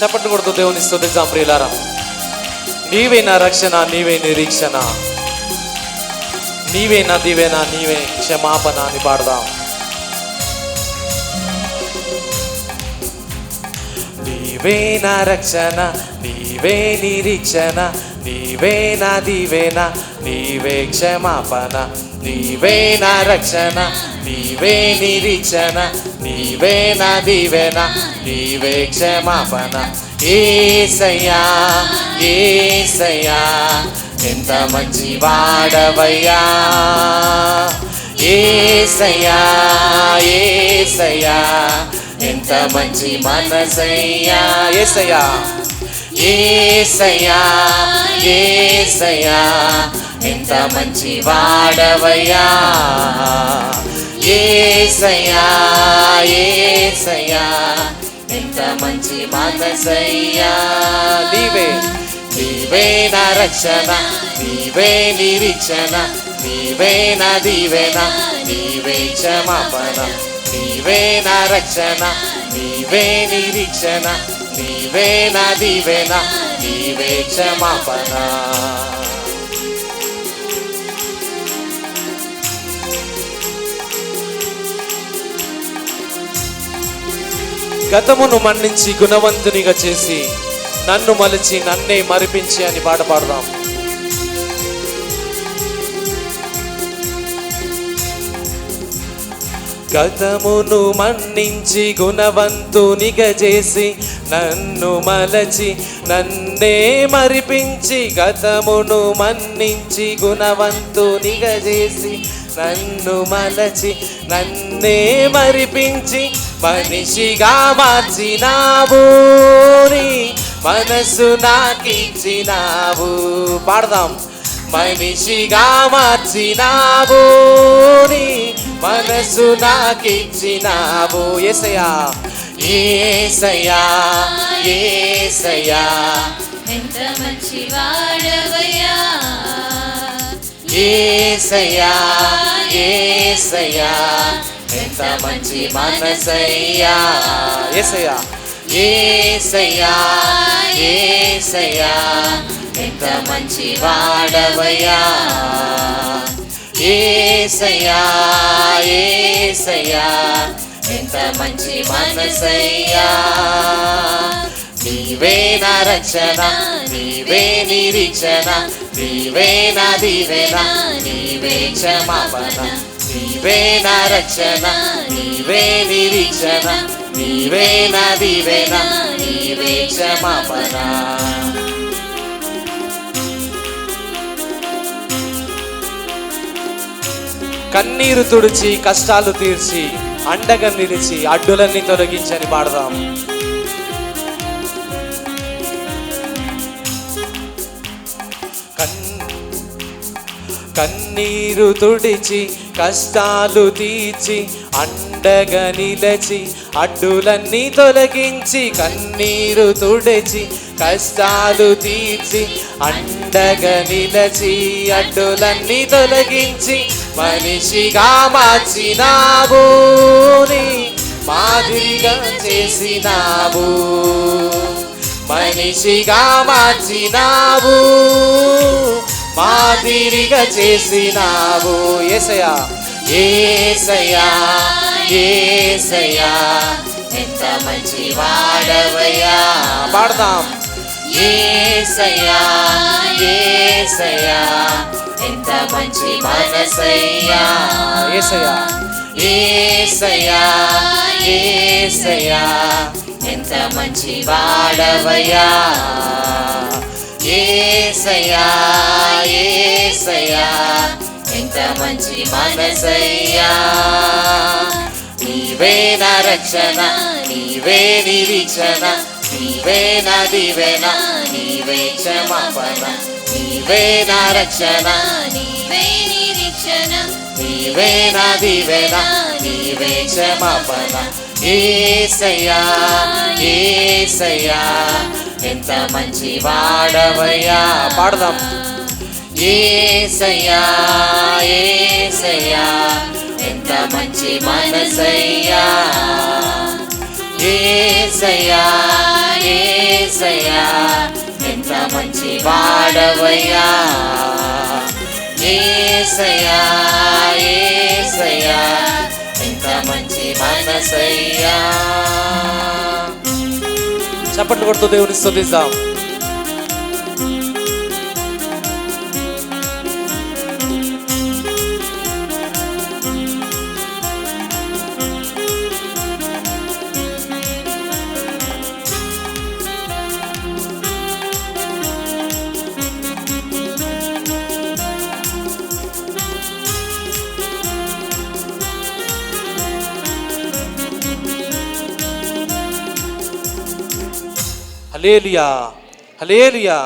చప్పట్లు కొడుతూ దేవుని స్తుతిద్దాం ప్రియులారా నీవే నా రక్షణ నీవే నిరీక్షణ. నీవే నా దీవేన నీవే క్షమాపణ అని పాడదాం. నీవే నా రక్షణ నీవే నిరీక్షణ నీవే నా దీవేన నీవే క్షమాపణ. నీవే నా రక్షణ నీవే నిరీక్షణ నీవే నా దీవెన నీవే క్షమాపణ. ఏసయ్యా ఏసయ్యా ఎంత మంచి వాడవయ్యా. ఏసయ్యా ఏసయ్యా ఎంత మంచి మనసయ్యా. ఏసయ్యా ఏసయ్యా ఏసయ్యా ఎంత మంచి వాడవయ్యా. ఏసయ్యా ఏసయ్యా ఎంత మంచి మనసయ్యా. నీవే నీవే నా రక్షణ నీవే నిరీక్షణ నీవే నా దీవెన నీవే క్షమాపణ నీవే నా రక్షణ నీవే నిరీక్షణ. నీవే దివేన నీవే క్షమాపణ. గతమును మన్నించి గుణవంతునిగా చేసి నన్ను మలిచి నన్నే మరిపించి అని పాట పాడదాం. గతమును మన్నించి గుణవంతునిగా చేసి నన్ను మలచి నన్నే మరిపించి గతమును మన్నించి గుణవంతునిగా చేసి నన్ను మలచి నన్నే మరిపించి మనిషిగా మార్చినావు మనసు నాకిచ్చినావు. పాడదాం. మనిషిగా మార్చినావు మనసు నాకిచ్చినావు. ఎసయా ఏసయ్యా ఏసయ్యా. ఎంత మంచి వాడవయ్యా ఏసయ్యా ఏసయ్యా. ఎంత మంచి మనసయ్యా. ఏసయ్యా. ఏసయ్యా ఏసయ్యా. ఎంత మంచి వాడవయ్యా ఏసయ్యా ఏసయ్యా. ఎంత మంచి మనసయ్యా. నీవే నా రక్షణ నీవే నిరీక్షణ నీవే నా దీవెన నీవే క్షమాపణ నీవే నా రక్షణ నీవే నిరీక్షణ నీవే నా దీవెన నీవే క్షమాపణ. కన్నీరు తుడిచి కష్టాలు తీర్చి అండగా నిలిచి అడ్డులన్నీ తొలగించని పాడదాం. కన్ కన్నీరు తుడిచి కష్టాలు తీర్చి అండగా నిలచి అడ్డులన్నీ తొలగించి కన్నీరు తుడిచి కష్టాలు తీర్చి అండగా నిలచి అడ్డులన్నీ తొలగించి మనిషిగా మార్చినావు నీ మాదిరిగా చేసినావు. మనిషిగా మార్చినావు మాదిరిగా చేసినావు. ఏసయ్యా ఏసయ్యా ఏసయ్యా. ఎంత మంచి వాడవయ్యా పాడదాం. ఏసయ్యా ఏసయ్యా. ఎంత మంచి మనసయ్యా. ఏసయ్యా. ఏసయ్యా ఏసయ్యా. ఎంత మంచి వాడవయ్యా. ఏసయ్యా ఏసయ్యా. ఎంత మంచి మనసయ్యా. నీవే నా రక్షణ నీవే నిరీక్షణ నీవే నా దివెన నీవే క్షమాపణ నీవే నా రక్షణ. నీవే నిరీక్షణ నీవే నా దివెన నీవే క్షమాపణ. ఏసయ్యా ఏసయ్యా ఎంత మంచి వాడవయ్యా పాడదాం. ఏసయ్యా ఏసయ్యా ఎంత మంచి మనసయ్యా. ఏసయ్యా ఏసయ్యా ఎంత మంచి వాడవయ్యా ఏసయ్యా ఎంత మంచి మనసయ్యా. చప్పట్లు కొడుతూ దేవుని స్థుతిస్తాం హలేలియా హలేలియా